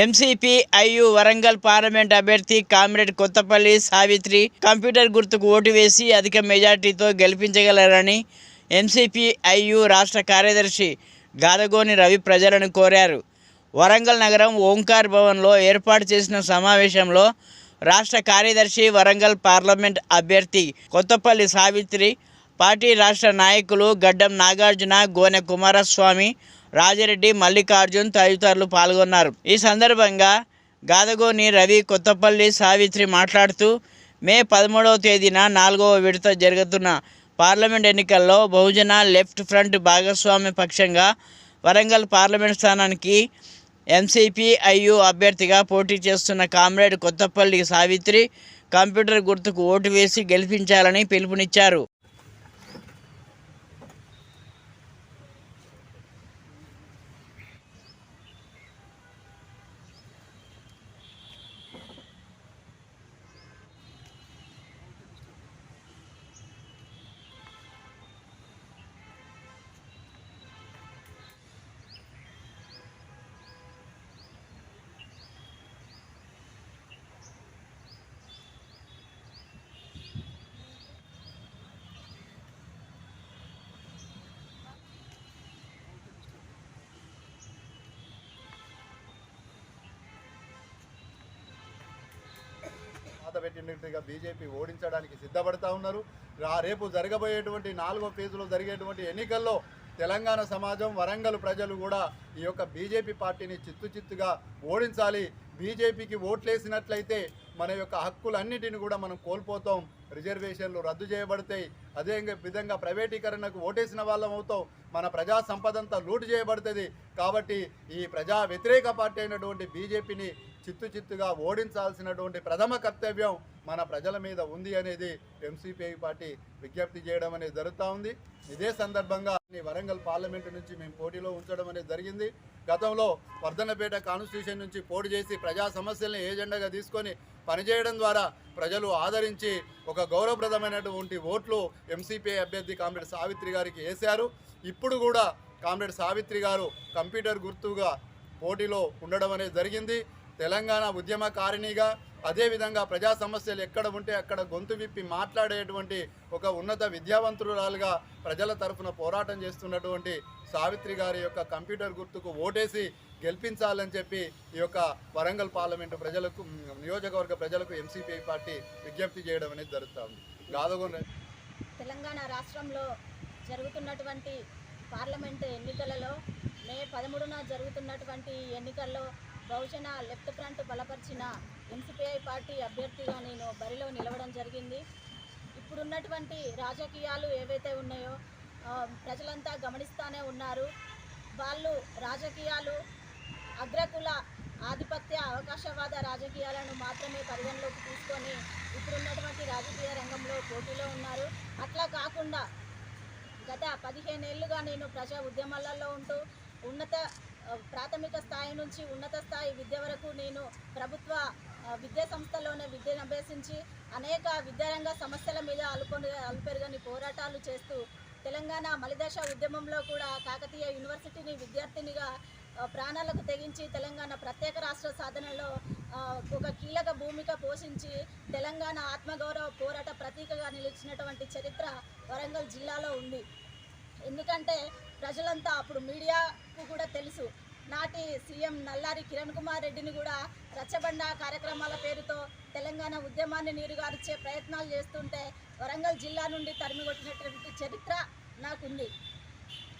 MCP IU Warangal parliament అభ్యర్థి comrade Kothapalli Savitri computer గుర్తుకు vote వేసి అధిక మెజార్టీతో గెలిపించగలరని ఎంసీపీ ఐయు రాష్ట్ర కార్యదర్శి గాదగోని రవి ప్రజలను కోరారు. వరంగల్ నగరం ఓంకార్ భవన్లో ఏర్పాటు చేసిన సమావేశంలో రాష్ట్ర కార్యదర్శి వరంగల్ పార్లమెంట్ అభ్యర్థి కొత్తపల్లి సావిత్రి పార్టీ రాష్ట్ర నాయకులు గడ్డం నాగార్జున గోనె కుమారస్వామి రాజిరెడ్డి మల్లికార్జున్ తదితరులు పాల్గొన్నారు. ఈ సందర్భంగా గాదగోని రవి కొత్తపల్లి సావిత్రి మాట్లాడుతూ మే పదమూడవ తేదీన నాలుగవ విడత జరుగుతున్న పార్లమెంట్ ఎన్నికల్లో బహుజన లెఫ్ట్ ఫ్రంట్ భాగస్వామ్య పక్షంగా వరంగల్ పార్లమెంట్ స్థానానికి ఎంసీపీఐయు అభ్యర్థిగా పోటీ చేస్తున్న కామ్రేడ్ కొత్తపల్లి సావిత్రి కంప్యూటర్ గుర్తుకు ఓటు వేసి గెలిపించాలని పిలుపునిచ్చారు. పెట్టినట్టుగా బీజేపీ ఓడించడానికి సిద్ధపడతా ఉన్నారు. రేపు జరగబోయేటువంటి నాలుగో ఫేజ్లో జరిగేటువంటి ఎన్నికల్లో తెలంగాణ సమాజం వరంగల్ ప్రజలు కూడా ఈ యొక్క బీజేపీ పార్టీని చిత్తు చిత్తుగా ఓడించాలి. బీజేపీకి ఓట్లేసినట్లయితే మన యొక్క హక్కులన్నిటిని కూడా మనం కోల్పోతాం. రిజర్వేషన్లు రద్దు చేయబడతాయి. అదే విధంగా ప్రైవేటీకరణకు ఓటేసిన వాళ్ళం అవుతాం. మన ప్రజా సంపదంతా లూటు చేయబడుతుంది. కాబట్టి ఈ ప్రజా వ్యతిరేక పార్టీ అయినటువంటి బీజేపీని చిత్తు చిత్తుగా ఓడించాల్సినటువంటి ప్రథమ కర్తవ్యం మన ప్రజల మీద ఉంది అనేది ఎంసీపీఐ పార్టీ విజ్ఞప్తి చేయడం అనేది జరుగుతూ ఉంది. ఇదే సందర్భంగా వరంగల్ పార్లమెంటు నుంచి మేము పోటీలో ఉంచడం అనేది జరిగింది. గతంలో వర్ధనపేట కాన్స్టిట్యూషన్ నుంచి పోటీ చేసి ప్రజా సమస్యల్ని ఏజెండాగా తీసుకొని పనిచేయడం ద్వారా ప్రజలు ఆదరించి ఒక గౌరవప్రదమైనటువంటి ఓట్లు ఎంసీపీఐ అభ్యర్థి కామ్రేడ్ సావిత్రి గారికి వేశారు. ఇప్పుడు కూడా కామ్రేడ్ సావిత్రి గారు కంప్యూటర్ గుర్తుగా పోటీలో ఉండడం అనేది జరిగింది. తెలంగాణ ఉద్యమకారిణిగా అదేవిధంగా ప్రజా సమస్యలు ఎక్కడ ఉంటే అక్కడ గొంతు విప్పి మాట్లాడేటువంటి ఒక ఉన్నత విద్యావంతురాలుగా ప్రజల తరఫున పోరాటం చేస్తున్నటువంటి సావిత్రి గారి యొక్క కంప్యూటర్ గుర్తుకు ఓటేసి గెలిపించాలని చెప్పి ఈ యొక్క వరంగల్ పార్లమెంటు ప్రజలకు నియోజకవర్గ ప్రజలకు ఎంసీపీ పార్టీ విజ్ఞప్తి చేయడం అనేది జరుగుతూ ఉంది. గాదగొండ తెలంగాణ రాష్ట్రంలో జరుగుతున్నటువంటి పార్లమెంట్ ఎన్నికలలో మే పదమూడున జరుగుతున్నటువంటి ఎన్నికల్లో బహుజన లెఫ్ట్ ఫ్రంట్ బలపరిచిన ఎన్సిపిఐ పార్టీ అభ్యర్థిగా నేను బరిలో నిలవడం జరిగింది. ఇప్పుడున్నటువంటి రాజకీయాలు ఏవైతే ఉన్నాయో ప్రజలంతా గమనిస్తూనే ఉన్నారు. వాళ్ళు రాజకీయాలు అగ్రకుల ఆధిపత్య అవకాశవాద రాజకీయాలను మాత్రమే పరిగణలోకి తీసుకొని ఇప్పుడున్నటువంటి రాజకీయ రంగంలో పోటీలో ఉన్నారు. అట్లా కాకుండా గత పదిహేనేళ్ళుగా నేను ప్రజా ఉద్యమాలలో ఉంటూ ఉన్నత ప్రాథమిక స్థాయి నుంచి ఉన్నత స్థాయి విద్య వరకు నేను ప్రభుత్వ విద్యా సంస్థలోనే విద్యను అభ్యసించి అనేక విద్యారంగ సమస్యల మీద అలుకొని అలుపెరుగని పోరాటాలు చేస్తూ తెలంగాణ మలిదశ ఉద్యమంలో కూడా కాకతీయ యూనివర్సిటీని విద్యార్థినిగా ప్రాణాలకు తెగించి తెలంగాణ ప్రత్యేక రాష్ట్ర సాధనలో ఒక కీలక భూమిక పోషించి తెలంగాణ ఆత్మగౌరవ పోరాట ప్రతీకగా నిలిచినటువంటి చరిత్ర వరంగల్ జిల్లాలో ఉంది. ఎందుకంటే ప్రజలంతా అప్పుడు మీడియాకు కూడా తెలుసు. నాటి సీఎం నల్లారి కిరణ్ కుమార్ రెడ్డిని కూడా రచ్చబండ కార్యక్రమాల పేరుతో తెలంగాణ ఉద్యమాన్ని నీరుగార్చే ప్రయత్నాలు చేస్తుంటే వరంగల్ జిల్లా నుండి తరిమి చరిత్ర నాకుంది.